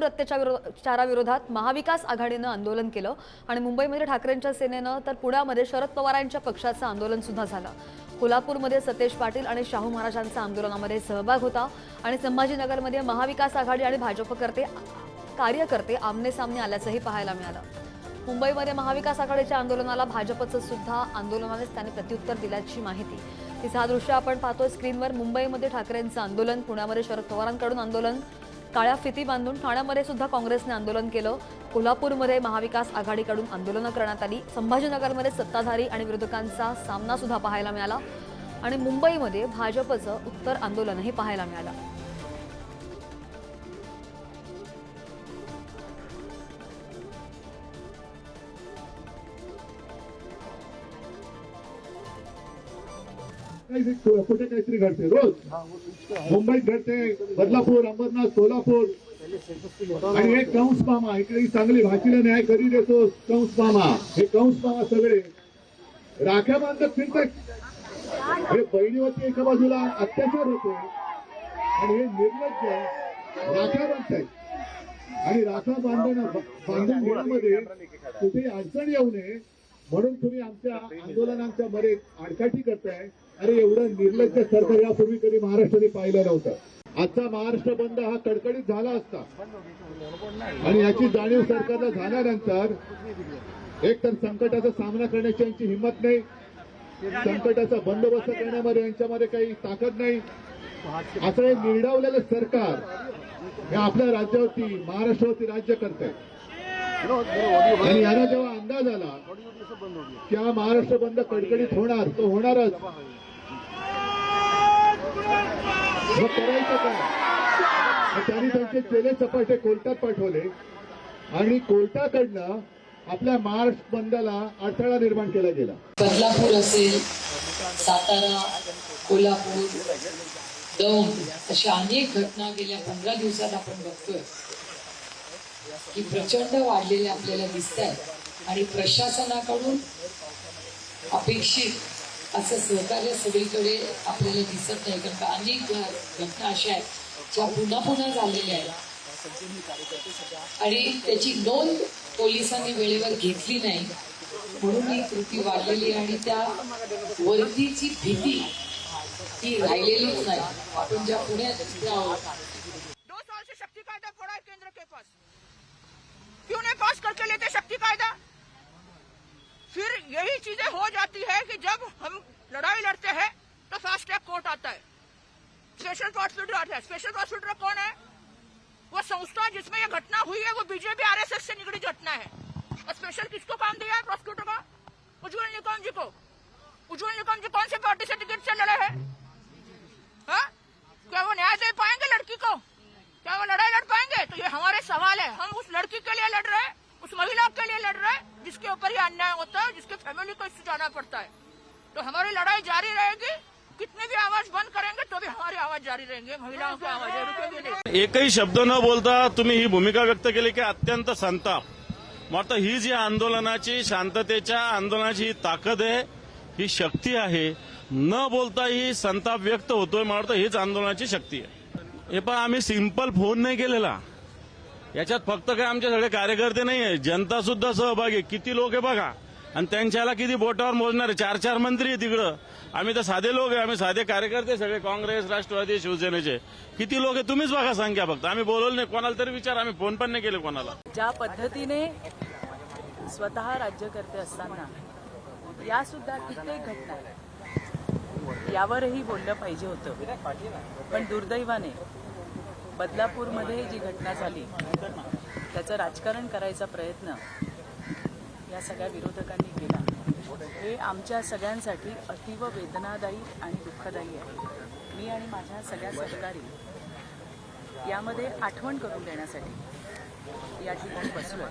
कोल्हापूर अत्याचाराविरोधात महाविकास आघाडीनं आंदोलन केलं आणि मुंबईमध्ये ठाकरेंच्या सेनेनं तर पुण्यामध्ये शरद पवारांच्या पक्षाचं आंदोलन सुद्धा झालं. कोल्हापूरमध्ये सतेज पाटील आणि शाहू महाराजांचा आंदोलनामध्ये सहभाग होता आणि संभाजीनगरमध्ये महाविकास आघाडी आणि भाजपकर्ते कार्यकर्ते आमने सामने आल्याचंही पाहायला मिळालं. मुंबईमध्ये महाविकास आघाडीच्या आंदोलनाला भाजपचं सुद्धा आंदोलनानेच त्याने प्रत्युत्तर दिल्याची माहिती. तिचं हा दृश्य आपण पाहतोय स्क्रीनवर मुंबईमध्ये ठाकरेंचं आंदोलन पुण्यामध्ये शरद पवारांकडून आंदोलन. काळ्या फिती बांधून ठाण्यामध्ये सुद्धा काँग्रेसने आंदोलन केलं. कोल्हापूरमध्ये महाविकास आघाडीकडून आंदोलनं करण्यात आली. संभाजीनगरमध्ये सत्ताधारी आणि विरोधकांचा सामना सुद्धा पाहायला मिळाला. आणि मुंबईमध्ये भाजपचं उत्तर आंदोलनही पाहायला मिळालं. काहीतरी कुठे काहीतरी घडते रोज मुंबईत घडते बदलापूर अंबरनाथ सोलापूर. आणि हे कंस मामा इकडे चांगली भाषेला न्याय करी देतो? कंस मामा हे कंस मामा सगळे. राख्या बांधत फिरतात. हे बहिणीवरती एका बाजूला अत्याचार होतो आणि हे निर्लज्ज राख्या बांधतायत. आणि राखा बांधणं बांधून घेण्यामध्ये कुठेही अडचण येऊ नये. म्हणून तुम्ही आमच्या आंदोलनांच्या मध्ये आडकाठी करताय. अरे एवढं निर्लज्ज सरकार यापूर्वी कधी महाराष्ट्राने पाहिलं नव्हतं. आजचा महाराष्ट्र बंद हा कडकडीत झाला असता. आणि याची जाणीव सरकारला झाल्यानंतर एक तर संकटाचा सामना करण्याची यांची हिंमत नाही. संकटाचा बंदोबस्त करण्यामध्ये यांच्यामध्ये काही ताकद नाही. असं हे निर्डावलेलं सरकार हे आपल्या राज्यावरती महाराष्ट्रावरती राज्य करत आणि याला जेव्हा अंदाज आला की हा महाराष्ट्र बंद कडकडीत होणार तो होणारच. मग करायचं काय? त्यांनी त्यांचे चेले सपाटे कोर्टात पाठवले. आणि कोर्टाकडनं आपल्या महाराष्ट्र बंदला अडथळा निर्माण केला गेला. बदलापूर असेल सातारा कोल्हापूर दौंड अशा अनेक घटना गेल्या पंधरा दिवसात आपण बघतोय. की प्रचंड वाढलेल्या आपल्याला दिसत आहेत आणि प्रशासनाकडून अपेक्षित असं सहकार्य सगळीकडे आपल्याला दिसत नाही. कारण का अनेक घटना अशा आहेत ज्या पुन्हा पुन्हा झालेल्या आहेत. आणि त्याची नोंद पोलिसांनी वेळेवर घेतली नाही. म्हणून ही कृती वाढलेली आणि त्या वर्दीची भीती ही राहिलेलीच नाही. आपण ज्या पुण्यात आहोत क्यों नहीं पास करके लेते शक्ति कायदा? यही चीज़ें हो जाती है कि जब हम लड़ाई लड़ते हैं तो फास्ट ट्रैक कोर्ट आता है। स्पेशल प्रोसिक्यूटर आता है। स्पेशल प्रोसिक्यूटर कौन है? वो संस्था जिसमें ये घटना हुई है, वो बीजेपी आरएसएस से निकली घटना है। और स्पेशल किसको काम दिया है प्रोसिक्यूटर का? उज्जवल निकम जी को। उज्जवल निकम जी कौन सी पार्टी से टिकट से लड़े हैं? हाँ? क्या वो न्याय दे पाएँगे लड़की को? क्या वो लड़ाई लड़ पाएँगे? तो ये हमारे सवाल है। हम उस लड़की के लिए लड़ रहे हैं, उस महिला के लिए लड़ रहे हैं। जिसके ऊपर ये अन्याय होता है जिसके फैमिली को इससे जाना पड़ता है। तो हमारी लड़ाई जारी रहेगी। कितने भी आवाज बंद करेंगे तो भी हमारी आवाज जारी रहेंगे। महिलाओं की आवाज रुकेगी एकही शब्द न बोलता तुम्ही ही भूमिका व्यक्त केली की अत्यंत संताप. मात्र ही जी आंदोलनाची शांततेच्या आंदोलनाची ही ताकद आहे ही शक्ती आहे. न बोलता ही संताप व्यक्त होतोय म्हणतो हीच आंदोलनाची शक्ती आहे. हे पण आम्ही सिंपल फोन नाही केलेला. याच्यात फक्त काय आमचे सगळे कार्यकर्ते नाही आहे जनता सुद्धा सहभागी आहे. किती लोक आहे बघा. आणि त्यांच्याला किती बोटावर मोजणार. चार चार मंत्री आहे तिकडं आम्ही तर साधे लोक आहे. आम्ही साधे कार्यकर्ते सगळे. काँग्रेस राष्ट्रवादी शिवसेनेचे. किती लोक आहे? तुम्हीच बघा संख्या फक्त. आम्ही बोलवलं नाही. कोणाला तरी विचार. आम्ही फोन पण नाही केले कोणाला. ज्या पद्धतीने स्वतः राज्यकर्ते असताना या सुद्धा कित्येक घटना यावरही बोललं पाहिजे होतं. पण दुर्दैवाने बदलापूरमध्ये जी घटना झाली त्याचं राजकारण करायचा प्रयत्न या सगळ्या विरोधकांनी केला. हे आमच्या सगळ्यांसाठी अतीव वेदनादायी आणि दुःखदायी आहे. मी आणि माझ्या सगळ्या सहकारी यामध्ये आठवण करून देण्यासाठी या ठिकाणी बसलोय.